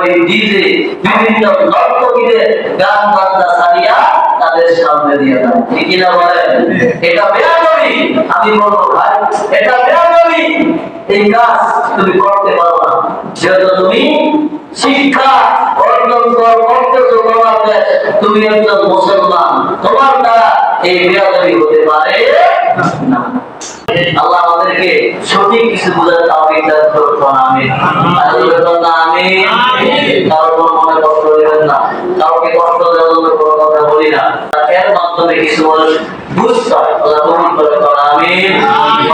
ওই ডিজে বিভিন্ন নর্তকীদের গান বাজনা ছাড়িয়া তাদের সামনে দিয়ে দেয়। ঠিক কিনা বলেন? এটা বেয়াদবি, আমি বলব ভাই, এটা বেয়াদবি। এই কাজ তুমি করতে পারো না। যেহেতু তুমি শিক্ষা অর্জন করতেছো তোমার দেশ। তুমি একজন মুসলমান। তোমার দ্বারা এই বেয়াদবি হতে পারে না। আল্লাহ আমাদেরকে সঠিক কিছু বোঝার তাওফিক দান আমিন। আল্লাহ আমিন। কারও কোনো কষ্ট দেবেন না। কাউকে কষ্ট দেওয়ার জন্য কথা বলি না। এর মাধ্যমে কিছু মানুষ বুঝতে হয়